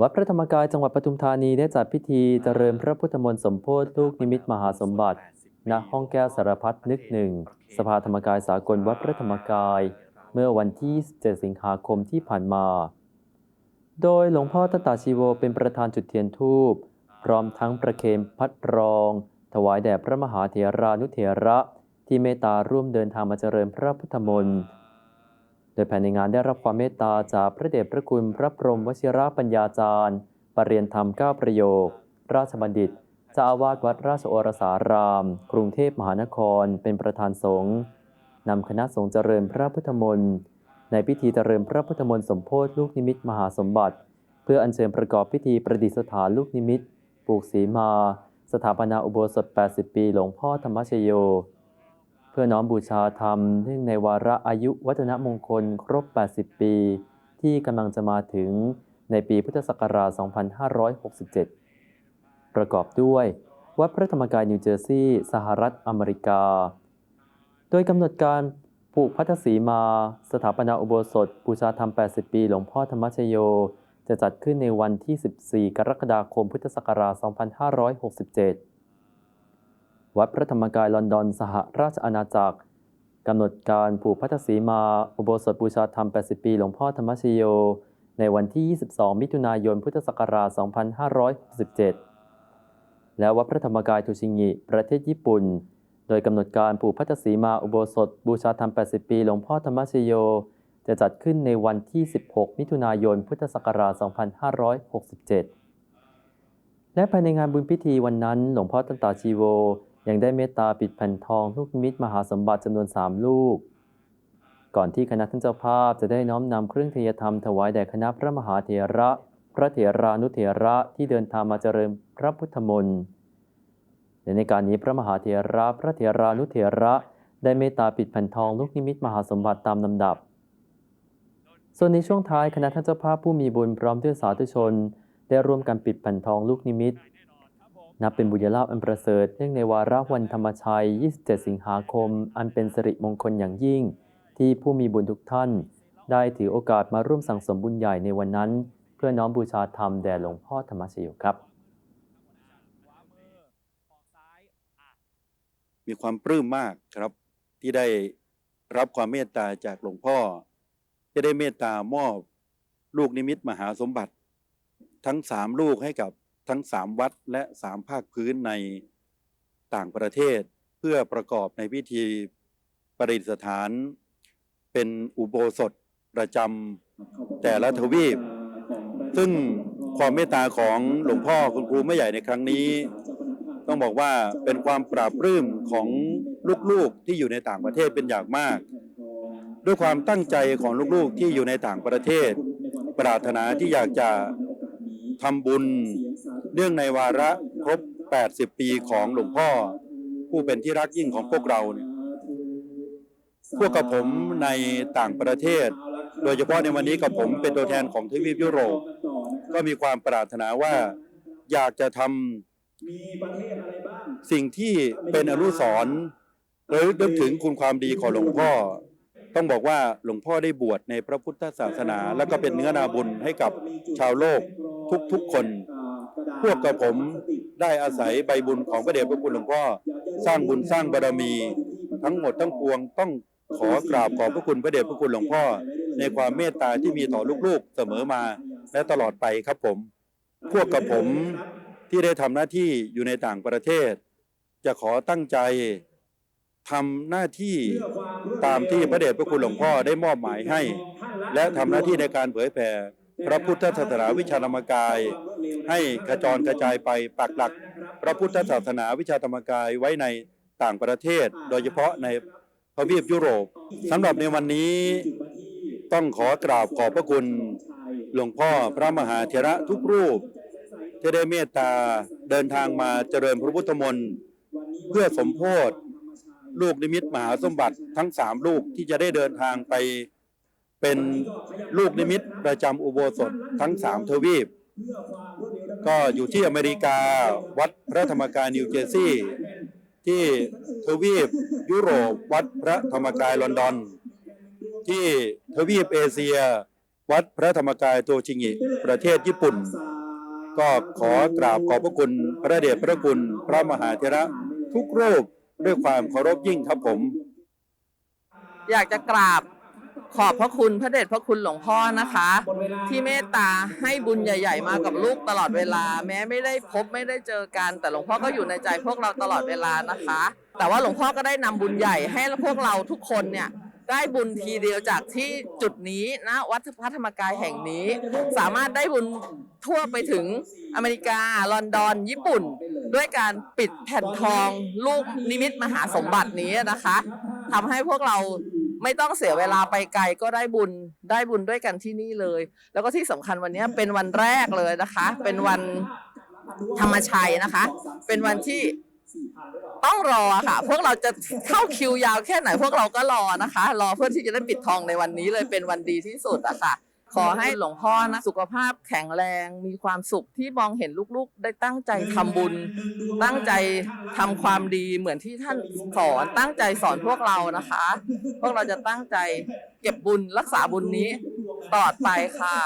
วัดพระธรรมกายจังหวัดปทุมธานีได้จัดพิธีเจริญพระพุทธมนต์สมโพธิลูกนิมิตมหาสมบัติ ณ ห้องแก้วสารพัดนึกหนึ่ง สภาธรรมกายสากลวัดพระธรรมกาย เมื่อวันที่7สิงหาคมที่ผ่านมา โดยหลวงพ่อตตาชีโวเป็นประธานจุดเทียนธูป พร้อมทั้งประเคนพัดรอง ถวายแด่พระมหาเถรานุเถระ ที่เมตตาร่วมเดินทางมาเจริญพระพุทธมนต์ โดยภายในงานได้รับความเมตตาจากพระเดชพระคุณพระพรหมวชิระปัญญาจารย์ปรริยนธรรมเก้าประโยค ราชบัณฑิตเจ้าอาวาสวัดราชโอรสาราม กรุงเทพมหานคร เป็นประธานสงฆ์นำคณะสงฆ์เจริญพระพุทธมนต์ในพิธีเจริญพระพุทธมนต์สมโพธิลูกนิมิตมหาสมบัติ เพื่ออัญเชิญประกอบพิธีประดิษฐานลูกนิมิตปลูกสีมา สถาปนาอุโบสถ 80 ปี หลวงพ่อธรรมชโย เพื่อน้อมบูชาธรรมเนื่องในวาระอายุวัฒนมงคลครบ 80 ปี ที่กำลังจะมาถึงในปีพุทธศักราช 2567 ประกอบด้วย วัดพระธรรมกายนิวเจอร์ซีย์สหรัฐอเมริกา โดยกำหนดการปลูกพัทธสีมา สถาปนาอุโบสถบูชาธรรม 80 ปี หลวงพ่อธรรมชโย จะจัดขึ้นในวันที่ 14 กรกฎาคมพุทธศักราช 2567 วัดพระธรรมกายลอนดอนสหราชอาณาจักรกำหนดการผูกพัทธสีมาอุโบสถบูชาธรรม 80 ปีหลวงพ่อธรรมชโย ในวันที่ 22 มิถุนายนพุทธศักราช 2567 และวัดพระธรรมกายทูชิงิ ประเทศญี่ปุ่น โดยกำหนดการผูกพัทธสีมาอุโบสถบูชาธรรม 80 ปีหลวงพ่อธรรมชโย จะจัดขึ้นในวันที่ 16 มิถุนายนพุทธศักราช 2567 และภายในงานบุญพิธีวันนั้นหลวงพ่อตันตาชีโว ยังได้เมตตาปิดแผ่นทองลูกมิตรมหาสมบัติจำนวน3ลูก ก่อนที่คณะท่านเจ้าภาพจะได้น้อมนำเครื่องเทียธรรมถวายแด่คณะพระมหาเถระ พระเถรานุเถระที่เดินทางมาเจริญพระพุทธมนต์และในการนี้พระมหาเถระพระเถรานุเถระได้เมตตาปิดแผ่นทองลูกนิมิตมหาสมบัติตามลำดับ ส่วนในช่วงท้ายคณะท่านเจ้าภาพผู้มีบุญพร้อมด้วยสาธุชน ได้ร่วมกันปิดแผ่นทองลูกนิมิต นับเป็นบุญญาลาภอันประเสริฐเนื่องในวาระวันธรรมชัย 27 สิงหาคม อันเป็นสิริมงคลอย่างยิ่ง ที่ผู้มีบุญทุกท่าน ได้ถือโอกาสมาร่วมสั่งสมบุญใหญ่ในวันนั้น เพื่อน้อมบูชาธรรมแด่หลวงพ่อธรรมชโยครับ มีความปลื้มมากครับที่ได้รับความเมตตาจากหลวงพ่อที่ได้เมตตามอบลูกนิมิตมหาสมบัติ ทั้งสามลูกให้กับ ทั้งสามวัดและสามภาคพื้นในต่างประเทศ เพื่อประกอบในพิธีประดิษฐาน เป็นอุโบสถประจำแต่ละทวีป ซึ่งความเมตตาของหลวงพ่อคุณครูไม่ใหญ่ในครั้งนี้ ต้องบอกว่าเป็นความปราบปลื้มของลูกๆที่อยู่ในต่างประเทศเป็นอย่างมาก ด้วยความตั้งใจของลูกๆที่อยู่ในต่างประเทศ ปรารถนาที่อยากจะทำบุญ เนื่องในวาระครบ 80 ปีของหลวงพ่อ ผู้เป็นที่รักยิ่งของพวกเราเนี่ยพวกกับผมในต่างประเทศ โดยเฉพาะในวันนี้กับผมเป็นตัวแทนของทวีปยุโรป ก็มีความปรารถนาว่าอยากจะทำสิ่งที่เป็นอนุสรณ์ระลึกถึงคุณความดีของหลวงพ่อ ต้องบอกว่าหลวงพ่อได้บวชในพระพุทธศาสนา แล้วก็เป็นเนื้อนาบุญให้กับชาวโลกทุกๆคน พวกกับผมได้อาศัยใบบุญของพระเดชพระคุณหลวงพ่อสร้างบุญสร้างบารมี ทั้งหมดทั้งปวงต้องขอกราบขอบพระคุณพระเดชพระคุณหลวงพ่อ ในความเมตตาที่มีต่อลูกๆเสมอมาและตลอดไปครับผม พวกกับผมที่ได้ทำหน้าที่อยู่ในต่างประเทศ จะขอตั้งใจทำหน้าที่ตามที่พระเดชพระคุณหลวงพ่อได้มอบหมายให้ และทำหน้าที่ในการเผยแผ่พระพุทธศาสนาวิชาธรรมกาย ให้กระจรกระจายไปปักหลัก พระพุทธศาสนาวิชาธรรมกายไว้ในต่างประเทศ โดยเฉพาะในทวีปยุโรปสำหรับในวันนี้ต้องขอกราบขอบพระคุณหลวงพ่อพระมหาเถระทุกรูป ที่ได้เมตตาเดินทางมาเจริญพระพุทธมนต์เพื่อสมโพธิลูกนิมิตมหาสมบัติทั้งสามลูกที่จะได้เดินทางไปเป็นลูกนิมิตประจำอุโบสถทั้งสามทวีป ก็อยู่ที่อเมริกาวัดพระธรรมกายนิวเจอร์ซีย์ที่ทวีปยุโรปวัดพระธรรมกายลอนดอน ที่ทวีปเอเชีย วัดพระธรรมกายโตชิงิประเทศญี่ปุ่น ก็ขอกราบขอบพระคุณพระเดชพระคุณพระมหาเถระทุกรูปด้วยความเคารพยิ่งครับผม อยากจะกราบ ขอบพระคุณพระเดชพระคุณหลวงพ่อนะคะ ที่เมตตาให้บุญใหญ่ ๆ มากับลูกตลอดเวลา แม้ไม่ได้พบไม่ได้เจอกัน แต่หลวงพ่อก็อยู่ในใจพวกเราตลอดเวลานะคะ แต่ว่าหลวงพ่อก็ได้นำบุญใหญ่ให้พวกเราทุกคนเนี่ยได้บุญทีเดียวจากที่จุดนี้นะวัดพระธรรมกายแห่งนี้ สามารถได้บุญทั่วไปถึงอเมริกา ลอนดอน ญี่ปุ่น ด้วยการปิดแผ่นทองลูกนิมิตมหาสมบัตินี้นะคะทำให้พวกเรา ไม่ต้องเสียเวลาไปไกลก็ได้บุญได้บุญด้วยกันที่นี่เลย แล้วก็ที่สำคัญวันนี้เป็นวันแรกเลยนะคะ เป็นวันธรรมชัยนะคะ เป็นวันที่ต้องรอค่ะ พวกเราจะเข้าคิวยาวแค่ไหน พวกเราก็รอนะคะ รอเพื่อที่จะได้ปิดทองในวันนี้เลยเป็นวันดีที่สุดอะค่ะ ขอให้หลวงพ่อนะสุขภาพแข็งแรงมีความสุขที่มองเห็นลูกๆ ได้ตั้งใจทำบุญ ตั้งใจทำความดีเหมือนที่ท่านสอนตั้งใจสอนพวกเรานะคะ พวกเราจะตั้งใจเก็บบุญรักษาบุญนี้ตลอดไปค่ะ